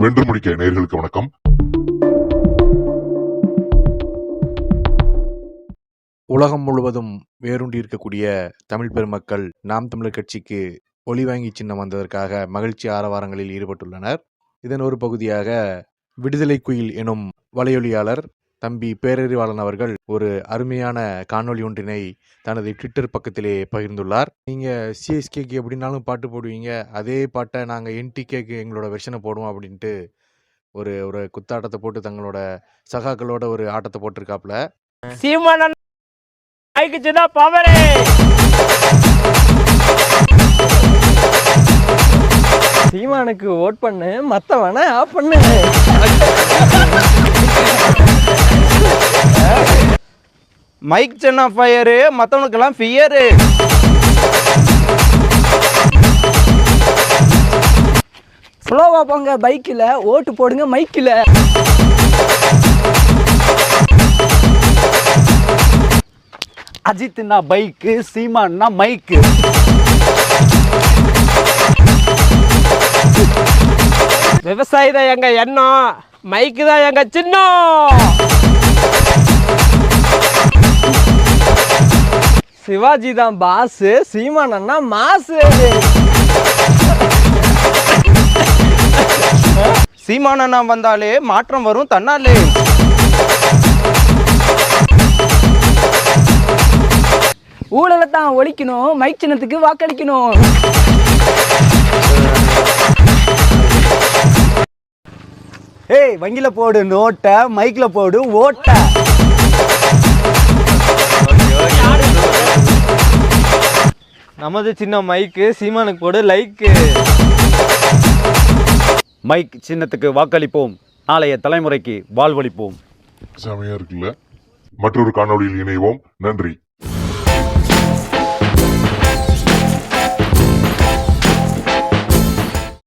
வென்று முடிக்க நேர்களுக்கு வணக்கம். உலகம் முழுவதும் வேரூண்டி இருக்கக்கூடிய தமிழ் பெருமக்கள் நாம் தமிழர் கட்சிக்கு ஒளிவாங்கி சின்னம் வந்ததற்காக மகிழ்ச்சி ஆரவாரங்களில் ஈடுபட்டுள்ளனர். இதன் ஒரு பகுதியாக விடுதலை குயில் எனும் வலையொலியாளர் தம்பி பேரறிவாளன் அவர்கள் ஒரு அருமையான காணொளி ஒன்றினை தனது ட்விட்டர் பக்கத்திலே பகிர்ந்துள்ளார். நீங்க சிஎஸ்கேக்கு எப்படினாலும் பாட்டு போடுவீங்க. அதே பாட்டை நாங்கள் என்டிகேக்கு எங்களோட வெர்ஷனை போடுவோம் அப்படின்ட்டு ஒரு ஒரு குத்தாட்டத்தை போட்டு தங்களோட சகாக்களோட ஒரு ஆட்டத்தை போட்டிருக்காப்புல. சீமானன் பவரே சீமானுக்கு ஓட் பண்ணு மத்தவன ஆஃப் பண்ணு. மைக் சென்னா ஃபயரு மற்றவனுக்கெல்லாம் ஃபியரு ஸ்லோவா போங்க பைக்கில் ஓட்டு போடுங்க மைக்கில் அஜித்னா பைக்கு சீமான்னா மைக்கு விவசாயி தான் எங்க எண்ணம் மைக்கு தான் எங்க சின்னம். சிவாஜி தான் பாஸு சீமான் அண்ணா மாசு சீமானண்ணா வந்தாலே மாற்றம் வரும் தன்னாலே. ஊழலை தான் ஒழிக்கணும் மைக் சின்னத்துக்கு வாக்களிக்கணும். ஏய் வங்கில போடு நோட்டை மைக்ல போடு ஓட்ட. நமது சின்ன மைக்கு சீமானுக்கு போடு லைக்கு. மைக் சின்னத்துக்கு வாக்களிப்போம். நாளைய தலைமுறைக்கு வாழ்வளிப்போம். செமையா இருக்குல்ல. மற்றொரு காணொளியில் இணைவோம். நன்றி.